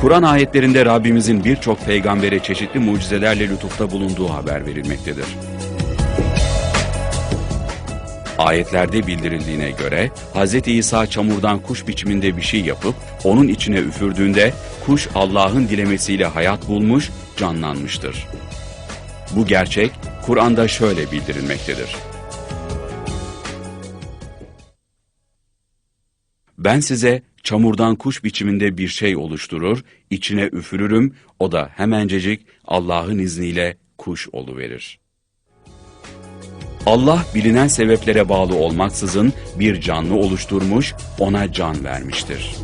Kur'an ayetlerinde Rabbimizin birçok peygambere çeşitli mucizelerle lütufta bulunduğu haber verilmektedir. Ayetlerde bildirildiğine göre Hz. İsa çamurdan kuş biçiminde bir şey yapıp onun içine üfürdüğünde kuş Allah'ın dilemesiyle hayat bulmuş, canlanmıştır. Bu gerçek Kur'an'da şöyle bildirilmektedir. Ben size çamurdan kuş biçiminde bir şey oluşturur, içine üfürürüm, o da hemencecik Allah'ın izniyle kuş oluverir. Allah bilinen sebeplere bağlı olmaksızın bir canlı oluşturmuş, ona can vermiştir.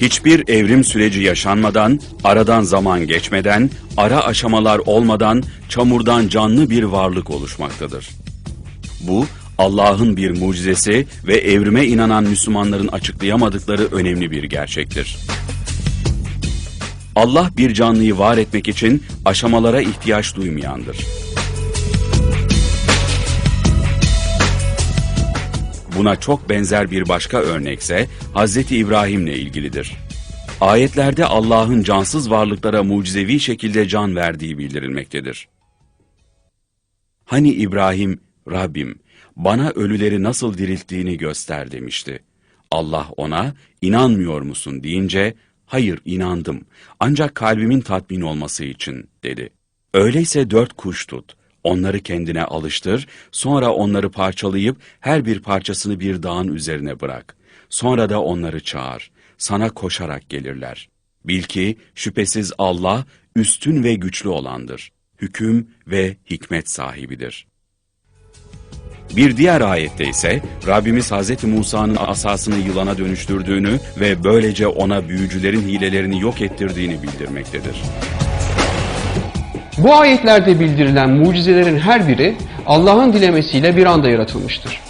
Hiçbir evrim süreci yaşanmadan, aradan zaman geçmeden, ara aşamalar olmadan çamurdan canlı bir varlık oluşmaktadır. Bu Allah'ın bir mucizesi ve evrime inanan Müslümanların açıklayamadıkları önemli bir gerçektir. Allah bir canlıyı var etmek için aşamalara ihtiyaç duymayandır. Buna çok benzer bir başka örnekse Hz. İbrahim'le ilgilidir. Ayetlerde Allah'ın cansız varlıklara mucizevi şekilde can verdiği bildirilmektedir. Hani İbrahim, Rabbim bana ölüleri nasıl dirilttiğini göster demişti. Allah ona inanmıyor musun deyince hayır inandım ancak kalbimin tatmin olması için dedi. Öyleyse dört kuş tut, onları kendine alıştır, sonra onları parçalayıp her bir parçasını bir dağın üzerine bırak. Sonra da onları çağır, sana koşarak gelirler. Bil ki şüphesiz Allah üstün ve güçlü olandır. Hüküm ve hikmet sahibidir. Bir diğer ayette ise Rabbimiz Hz. Musa'nın asasını yılana dönüştürdüğünü ve böylece ona büyücülerin hilelerini yok ettirdiğini bildirmektedir. Bu ayetlerde bildirilen mucizelerin her biri Allah'ın dilemesiyle bir anda yaratılmıştır.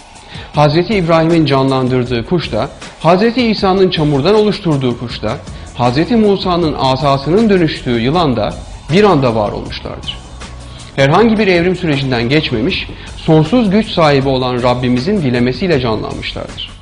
Hz. İbrahim'in canlandırdığı kuş da, Hz. İsa'nın çamurdan oluşturduğu kuş da, Hz. Musa'nın asasının dönüştüğü yılan da bir anda var olmuşlardır. Herhangi bir evrim sürecinden geçmemiş, sonsuz güç sahibi olan Rabbimizin dilemesiyle canlanmışlardır.